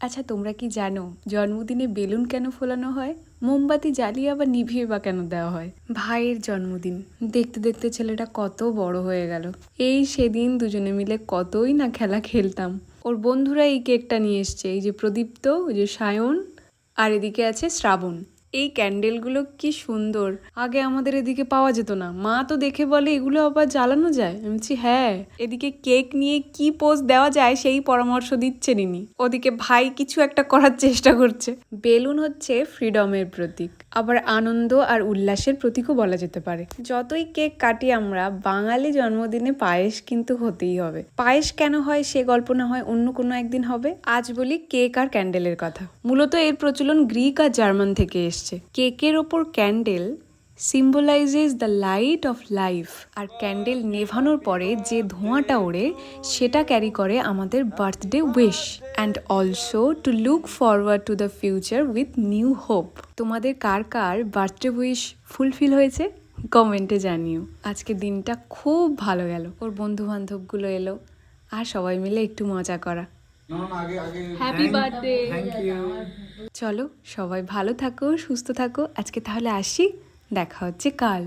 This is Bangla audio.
আচ্ছা তোমরা কি জানো জন্মদিনে বেলুন কেন ফোলানো হয়? মোমবাতি জ্বালিয়ে আবার নিভিয়ে বা কেন দেওয়া হয়? ভাইয়ের জন্মদিন। দেখতে দেখতে ছেলেটা কত বড় হয়ে গেল। এই সেদিন দুজনে মিলে কতই না খেলা খেলতাম। ওর বন্ধুরা এই কেকটা নিয়ে এসছে। এই যে প্রদীপ্ত ওই যে সায়ন, আর এদিকে আছে শ্রাবণ। এই ক্যান্ডেলগুলো কি সুন্দর। আগে আমাদের এদিকে পাওয়া যেত না। মা তো দেখে বলে, এগুলো আবার জ্বালানো যায়? আমি বলছি হ্যাঁ এদিকে কেক নিয়ে কি পোজ দেওয়া যায় সেই পরামর্শ দিচ্ছে নিনি। ওদিকে ভাই কিছু একটা করার চেষ্টা করছে। বেলুন হচ্ছে ফ্রিডমের প্রতীক। আবার আনন্দ আর উল্লাসের প্রতীকও বলা যেতে পারে। যতই কেক কাটি আমরা, বাঙালি জন্মদিনে পায়েস কিন্তু হতেই হবে। পায়েস কেন হয়, সে গল্প না হয় অন্য কোনো একদিন হবে। আজ বলি কেক আর ক্যান্ডেলের কথা। মূলত এর প্রচলন গ্রিক আর জার্মান থেকে এসছে। কেকের ওপর candle symbolizes the light of life R candle নেভানোর পরে যে ধোঁয়াটা ওড়ে সেটা ক্যারি করে আমাদের birthday wish and also to look forward to the future with new hope তোমাদের কার কার বার্থডে উইশ ফুলফিল হয়েছে? কমেন্টে জানিও। আজকে দিনটা খুব ভালো গেল। ওর বন্ধু বান্ধবগুলো এলো। আর সবাই মিলে একটু মজা করা। না না আগে আগে হ্যাপি বার্থডে চলো সবাই ভালো থাকো সুস্থ থাকো। আজকে তাহলে আসি। দেখা হচ্ছে কাল।